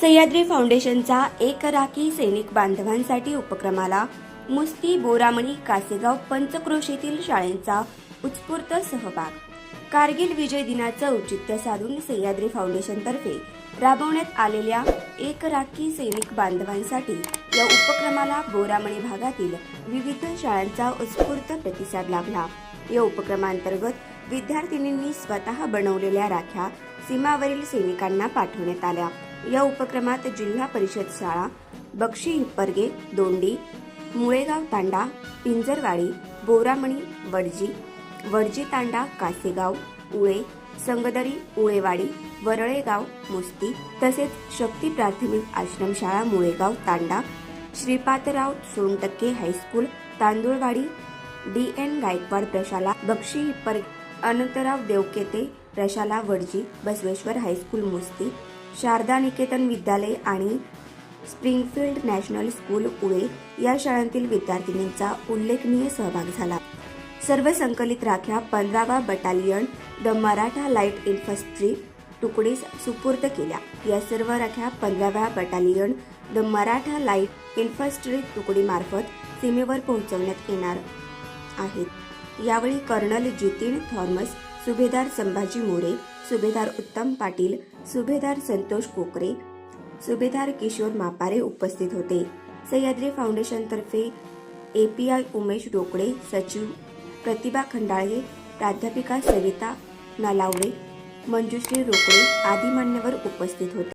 सह्याद्री फाउंडेशनचा एक राखी सैनिक बांधवांसाठी उपक्रमाला मुस्ती बोरामणी कासेगाव पंचक्रोशीतील शाळेंचा उत्स्फूर्त सहभाग. कारगिल विजय दिनाचं औचित्य साधून सह्याद्री फाउंडेशनतर्फे राबवण्यात आलेल्या एक राखी सैनिक बांधवांसाठी या उपक्रमाला बोरामणी भागातील विविध शाळांचा उत्स्फूर्त प्रतिसाद लाभला. या उपक्रमांतर्गत विद्यार्थिनींनी स्वतः बनवलेल्या राख्या सीमावरील सैनिकांना पाठवण्यात आल्या. या उपक्रमात जिल्हा परिषद शाळा बक्षी हिप्परगे दोंडी मुळेगाव तांडा पिंजरवाडी बोरामणी वडजी वडजी तांडा कासेगाव उळे संगदरी उळेवाडी वरळेगाव मुस्ती तसेच शक्ती प्राथमिक आश्रमशाळा Mulegaon Tanda Shripadrao Sontakke high school Tandulwadi D N Gaikwad प्रशाला बक्षी हिप्पर अनंतराव देवकेते प्रशाला वडजी बसवेश्वर हायस्कूल मुस्ती शारदा निकेतन विद्यालय आणि स्प्रिंगफील्ड नॅशनल स्कूल उळे या शाळांतील विद्यार्थिनींचा उल्लेखनीय सहभाग झाला. सर्व संकलित राख्या पंधरावा battalion the Maratha light infantry तुकडीस सुपूर्द केल्या. या सर्व राख्या पंधराव्या battalion the Maratha light infantry तुकडीमार्फत सीमेवर पोहोचवण्यात येणार आहेत. यावेळी कर्नल जितीन थॉमस सुभेदार संभाजी मोरे सुभेदार उत्तम पाटील सुभेदार संतोष कोकरे सुभेदार किशोर मापारे उपस्थित होते. सह्याद्री फाउंडेशनतर्फे आय उमेश डोकळे सचिव प्रतिभा खंडाळे प्राध्यापिका सविता नलावडे मंजुश्री रोकडे आदी मान्यवर उपस्थित होते.